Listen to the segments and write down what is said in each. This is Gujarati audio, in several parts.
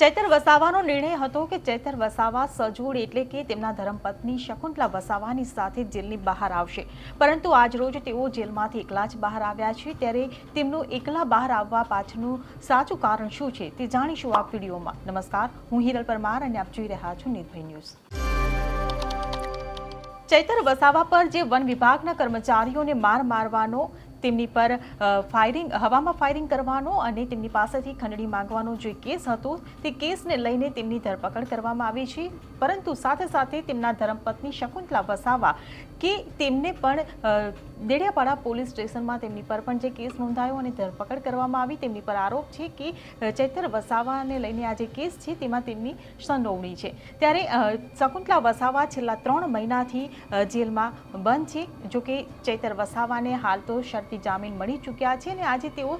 વસાવાનો નિર્ણય હતો કે ચૈતર વસાવા સજોડ એટલે કે તેમના ધર્મપત્ની શકુંતલા વસાવાની સાથે જેલની બહાર આવશે. પરંતુ આજ રોજ તેઓ જેલમાંથી એકલા જ બહાર આવ્યા છે. ત્યારે તેમનું એકલા બહાર આવવા પાછળનું સાચું કારણ શું છે તે જાણીશું આ વિડીયોમાં. નમસ્કાર, હું હિરલ પરમાર અને આપ જોઈ રહ્યા છો નિર્ભય ન્યૂઝ. ચૈતર વસાવા પર જે વન વિભાગના કર્મચારીઓને માર મારવાનો તેમની પર ફાયરિંગ હવામાં ફાયરિંગ કરવાનો અને તેમની પાસેથી ખંડણી માંગવાનો જે કેસ હતો, તે કેસને લઈને તેમની ધરપકડ કરવામાં આવી છે. પરંતુ સાથે સાથે તેમના ધર્મપત્ની શકુંતલા વસાવા કે તેમને પણ દેડિયાપાડા પોલીસ સ્ટેશનમાં તેમની પર પણ જે કેસ નોંધાયો અને ધરપકડ કરવામાં આવી, તેમની પર આરોપ છે કે ચૈતર વસાવાને લઈને આ જે કેસ છે, તેમાં તેમની સંડોવણી છે. ત્યારે શકુંતલા વસાવા છેલ્લા ત્રણ મહિનાથી જેલમાં બંધ છે. જો કે ચૈતર વસાવાને હાલ તો શરતી જામીન મળી ચૂક્યા છે અને આજે તેઓ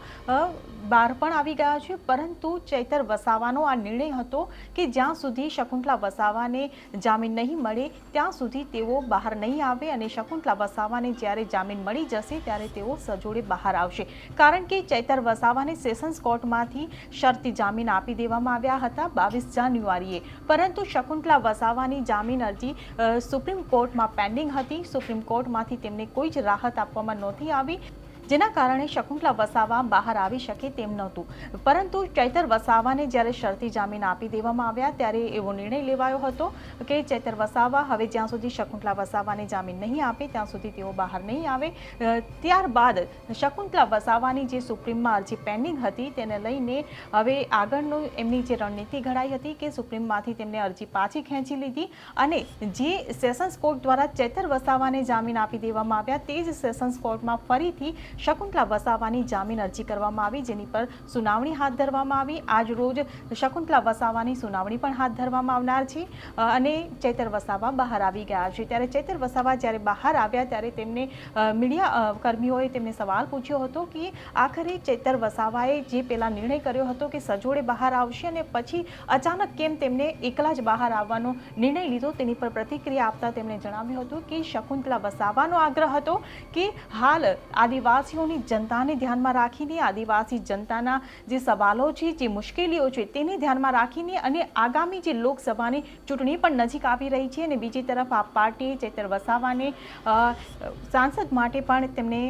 બહાર પણ આવી ગયા છે. પરંતુ ચૈતર વસાવાનો આ નિર્ણય હતો કે જ્યાં સુધી શકુંતલા વસાવાને જામીન નહીં મળે, ત્યાં સુધી તેઓ બહાર નહીં આવે અને શકુંતલા વસાવાને જ્યારે જામીન મળી જશે, ત્યારે તેઓ સજોડે બહાર આવશે. કારણ કે ચૈતર વસાવાને સેશન્સ કોર્ટમાંથી શરતી જામીન આપી દેવામાં આવ્યા હતા બાવીસ જાન્યુઆરીએ. પરંતુ શકુંતલા વસાવાની જામીન અરજી સુપ્રીમ કોર્ટમાં પેન્ડિંગ હતી. સુપ્રીમ કોર્ટમાંથી તેમને કોઈ જ રાહત આપવામાં નહોતી આવી. જેના કારણે શકુંતલા વસાવા બહાર આવી શકે તેમ નહોતું. પરંતુ ચૈતર વસાવાને જ્યારે શરતી જામીન આપી દેવામાં આવ્યા ત્યારે એવો નિર્ણય લેવાયો હતો કે ચૈતર વસાવા હવે જ્યાં સુધી શકુંતલા વસાવાને જામીન નહીં આપે, ત્યાં સુધી તેઓ બહાર નહીં આવે. ત્યારબાદ શકુંતલા વસાવાની જે સુપ્રીમમાં અરજી પેન્ડિંગ હતી તેને લઈને હવે આગળનું એમની જે રણનીતિ ઘડાઈ હતી કે સુપ્રીમમાંથી તેમને અરજી પાછી ખેંચી લીધી અને જે સેશન્સ કોર્ટ દ્વારા ચૈતર વસાવાને જામીન આપી દેવામાં આવ્યા તે જ સેશન્સ કોર્ટમાં ફરીથી શકુંતલા વસાવાની જામીન અરજી કરવામાં આવી, જેની પર સુનાવણી હાથ ધરવામાં આવી. આજ રોજ શકુંતલા વસાવાની સુનાવણી પણ હાથ ધરવામાં આવનાર છે અને ચૈતર વસાવા બહાર આવી ગયા છે. ત્યારે ચૈતર વસાવા જ્યારે બહાર આવ્યા ત્યારે તેમને મીડિયા કર્મીઓએ તેમને સવાલ પૂછ્યો હતો કે આખરે ચૈતર વસાવાએ જે પહેલાં નિર્ણય કર્યો હતો કે સજોડે બહાર આવશે અને પછી અચાનક કેમ તેમને એકલા જ બહાર આવવાનો નિર્ણય લીધો, તેની પર પ્રતિક્રિયા આપતા તેમણે જણાવ્યું હતું કે શકુંતલા વસાવાનો આગ્રહ હતો કે હાલ આદિવાસીઓની જનતાને ધ્યાનમાં રાખીને, આદિવાસી જનતાના જે સવાલો છે, જે મુશ્કેલીઓ છે, તેને ધ્યાનમાં રાખીને અને આગામી જે લોકસભાની ચૂંટણી પણ નજીક આવી રહી છે અને બીજી તરફ આ પાર્ટીએ ચેતર વસાવાને સાંસદ માટે પણ તેમને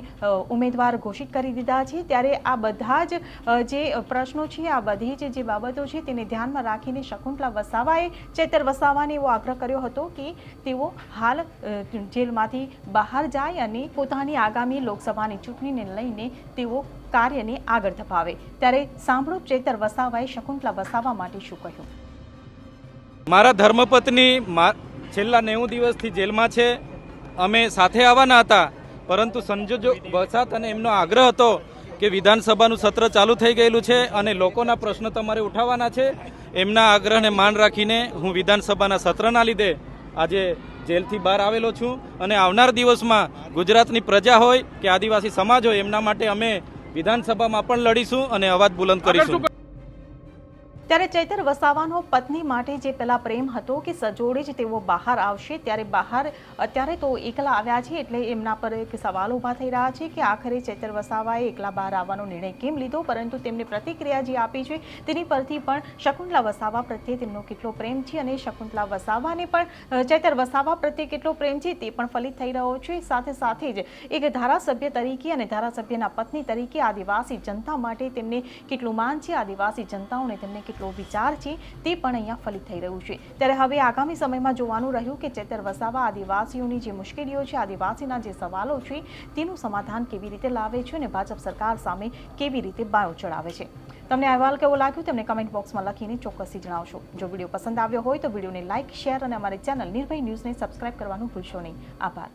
ઉમેદવાર ઘોષિત કરી દીધા છે. ત્યારે આ બધા જ જે પ્રશ્નો છે, આ બધી જ બાબતો છે, તેને ધ્યાનમાં રાખીને શકુંતલા વસાવાએ ચેતર વસાવાને એવો આગ્રહ કર્યો હતો કે તેઓ હાલ જેલમાંથી બહાર જાય અને પોતાની આગામી લોકસભાની ચૂંટણીને લઈને તેઓ કાર્યને આગળ ધપાવે. ત્યારે સાંભળો ચેતર વસાવાએ શકુંતલા વસાવા માટે શું કહ્યું? મારા ધર્મપત્ની છેલ્લા નેવું દિવસથી જેલમાં છે. અમે સાથે આવવાના હતા, પરંતુ સંજોજો વસાત અને એમનો આગ્રહ હતો કે વિધાનસભાનું સત્ર ચાલુ થઈ ગયેલું છે અને લોકોના પ્રશ્નો તમારે ઉઠાવવાના છે. એમના આગ્રહને માન રાખીને હું વિધાનસભાના સત્રના લીધે આજે જેલથી બહાર આવેલો છું અને આવનાર દિવસમાં ગુજરાતની પ્રજા હોય કે આદિવાસી સમાજ હોય એમના માટે અમે વિધાનસભામાં પણ લડીશું અને અવાજ બુલંદ કરીશું. ત્યારે ચૈતર વસાવાનો પત્ની માટે જે પેલા પ્રેમ હતો કે સજોડે જ તેઓ બહાર આવશે, ત્યારે બહાર અત્યારે તો એકલા આવ્યા છે એટલે એમના પર એક સવાલ ઊભા થઈ રહ્યા છે કે આખરે ચૈતર વસાવાએ એકલા બહાર આવવાનો નિર્ણય કેમ લીધો? પરંતુ તેમને પ્રતિક્રિયા જે આપી છે, તેની પરથી પણ શકુંતલા વસાવા પ્રત્યે તેમનો કેટલો પ્રેમ છે અને શકુંતલા વસાવાને પણ ચૈતર વસાવા પ્રત્યે કેટલો પ્રેમ છે તે પણ ફલિત થઈ રહ્યો છે. સાથે સાથે જ એક ધારાસભ્ય તરીકે અને ધારાસભ્યના પત્ની તરીકે આદિવાસી જનતા માટે તેમને કેટલું માન છે? આદિવાસી જનતાઓને તેમને કેટલો વિચાર છે તે પણ અહીંયા ફલિત થઈ રહ્યું છે. ત્યારે હવે આગામી સમયમાં જોવાનું રહ્યું કે ચેતર વસાવા આદિવાસીઓની જે મુશ્કેલીઓ છે, આદિવાસીના જે સવાલો છે, તેનું સમાધાન કેવી રીતે લાવે છે અને ભાજપ સરકાર સામે કેવી રીતે બાયો ચડાવે છે. તમને અહેવાલ કેવો લાગ્યો તેમને કમેન્ટ બોક્સમાં લખીને ચોક્કસથી જણાવશો. જો વીડિયો પસંદ આવ્યો હોય તો વિડીયોને લાઇક શેર અને અમારી ચેનલ નિર્ભય ન્યૂઝને સબસ્ક્રાઇબ કરવાનું ભૂલશો નહીં. આભાર.